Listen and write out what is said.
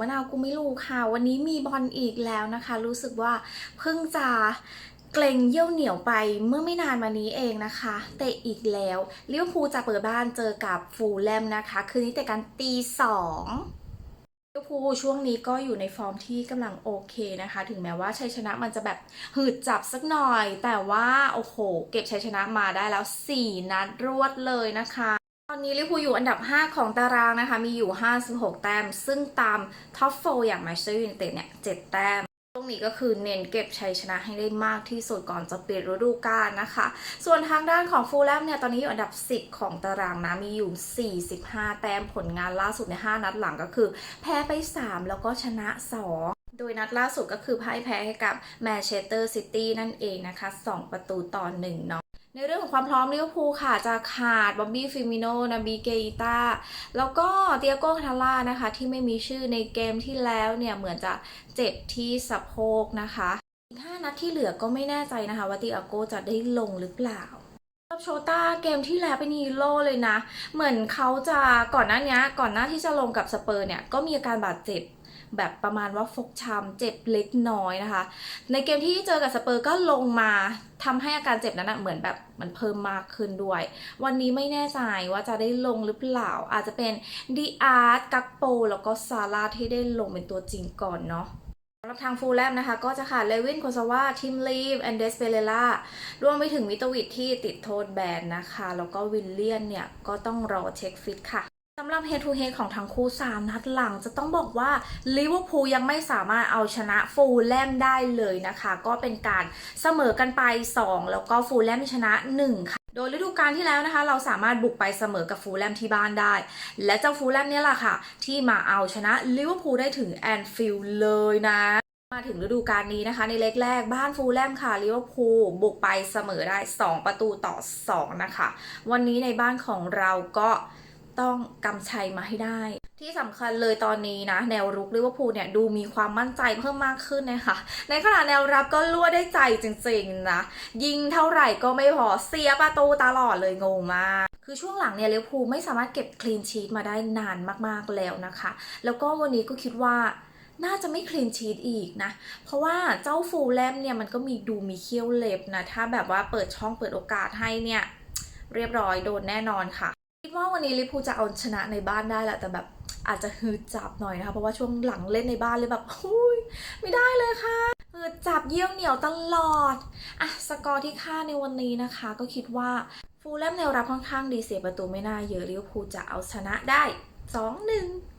มะนาวกูไม่รู้ค่ะ วันนี้มีบอลอีกแล้วนะคะ รู้สึกว่าเพิ่งจะเกรงเยี่ยวเหนียวไปเมื่อไม่นานมานี้เองนะคะเตะอีกแล้วลิเวอร์พูลจะเปิดบ้านเจอกับฟูลแลมนะคะ คืนนี้เตะกันตีสองลิเวอร์พูลช่วงนี้ก็อยู่ในฟอร์มที่กำลังโอเคนะคะ ถึงแม้ว่าชัยชนะมันจะแบบหืดจับสักหน่อย แต่ว่าโอ้โห เก็บชัยชนะมาได้แล้ว 4 นัดรวดเลยนะคะ ตอนนี้ลิเวอร์พูลอยู่อันดับ 5 ของตารางนะคะ มีอยู่ 56 แต้ม ซึ่งตามท็อปโฟอย่างแมนเชสเตอร์ยูไนเต็ดเนี่ย7แต้มตรงนี้ก็คือเน้นเก็บชัยชนะให้ได้มากที่สุดก่อนจะปิดฤดูกาลนะคะ ส่วนทางด้านของฟูลแลมเนี่ยตอนนี้อยู่อันดับ 10 ของตารางนะ มีอยู่ 45 แต้มผลงานล่าสุดใน 5 นัดหลังก็คือ แพ้ไป 3 แล้วก็ชนะ 2 โดยนัดล่าสุดก็คือพ่ายแพ้ให้กับแมนเชสเตอร์ซิตี้นั่นเองนะคะ 2 ประตูต่อ1เนาะในเรื่องของความพร้อมลิเวอร์พูลค่ะจะขาดบ๊อบบี้ฟิมิโนนาบีเกอิต้าแล้วก็เตียโก้คาทาล่านะคะ ที่ไม่มีชื่อในเกมที่แล้วเนี่ย เหมือนจะเจ็บที่สะโพกนะคะอีก5นัดที่เหลือก็ไม่แน่ใจนะคะว่าเตียโก้จะได้ลงหรือเปล่ารับโชต้าเกมที่แล้วเป็นฮีโร่เลยนะ เหมือนเขาจะก่อนหน้านี้ก่อนหน้าที่จะลงกับสเปอร์เนี่ย ก็มีอาการบาดเจ็บ แบบประมาณว่าฟกช้ำเจ็บเล็กน้อยนะคะ ในเกมที่เจอกับสเปอร์ก็ลงมาทำให้อาการเจ็บนั้นนะเหมือนแบบมันเพิ่มมากขึ้นด้วย วันนี้ไม่แน่ใจว่าจะได้ลงหรือเปล่า อาจจะเป็นดีอาร์ตกักโป แล้วก็ซาร่าที่ได้ลงเป็นตัวจริงก่อนเนาะสำหรับทางฟูลแลมนะคะ ก็จะขาดเลวินโคซาวาทิมลีฟแอนเดสเปเรล่ารวมไปถึงมิโตวิทที่ติดโทษแบนนะคะ แล้วก็วิลเลียนเนี่ย ก็ต้องรอเช็คฟิตค่ะ สำหรับ head to head ของทั้งคู่ 3 นัดหลังจะต้องบอกว่าลิเวอร์พูลยังไม่สามารถเอาชนะฟูลแลมได้เลยนะคะ ก็เป็นการเสมอกันไป 2 แล้วก็ฟูลแลมชนะ 1 ค่ะ โดยฤดูกาลที่แล้วนะคะ เราสามารถบุกไปเสมอกับฟูลแลมที่บ้านได้ และเจ้าฟูลแลมเนี่ยแหละค่ะ ที่มาเอาชนะลิเวอร์พูลได้ถึงแอนฟิลด์เลยนะมาถึงฤดูกาลนี้นะคะ ในเล็กแรกบ้านฟูลแลมค่ะลิเวอร์พูลบุกไปเสมอได้ 2 ประตูต่อ 2 นะคะ วันนี้ในบ้านของเราก็ ต้องกำชัยมาให้ได้ ที่สำคัญเลยตอนนี้นะ แนวรุกลิเวอร์พูลเนี่ยดูมีความมั่นใจเพิ่มมากขึ้นนะคะในขณะแนวรับก็ลั่วได้ใจจริงๆนะยิงเท่าไหร่ก็ไม่พอเสียประตูตลอดเลยงงมากคือช่วงหลังเนี่ยลิเวอร์พูลไม่สามารถเก็บคลีนชีตมาได้นานมากๆแล้วนะคะ แล้วก็วันนี้ก็คิดว่าน่าจะไม่คลีนชีตอีกนะ เพราะว่าเจ้าฟูลแลมเนี่ยมันก็มีดูมีเขี้ยวเล็บนะ ถ้าแบบว่าเปิดช่องเปิดโอกาสให้เนี่ย เรียบร้อยโดนแน่นอนค่ะ คิดว่าวันนี้ลิพูจะเอาชนะในบ้านได้แหละแต่แบบอาจจะฮืดจับหน่อยนะคะ เพราะว่าช่วงหลังเล่นในบ้านเลยแบบหุยไม่ได้เลยค่ะฮืดจับเยี่ยวเหนียวตลอดอะสกอร์ที่ค่าในวันนี้นะคะ ก็คิดว่าฟูลแลมแนวรับค่อนข้างดีเสียประตูไม่น่าเยอะลิเวอร์พูลจะเอาชนะได้ 2-1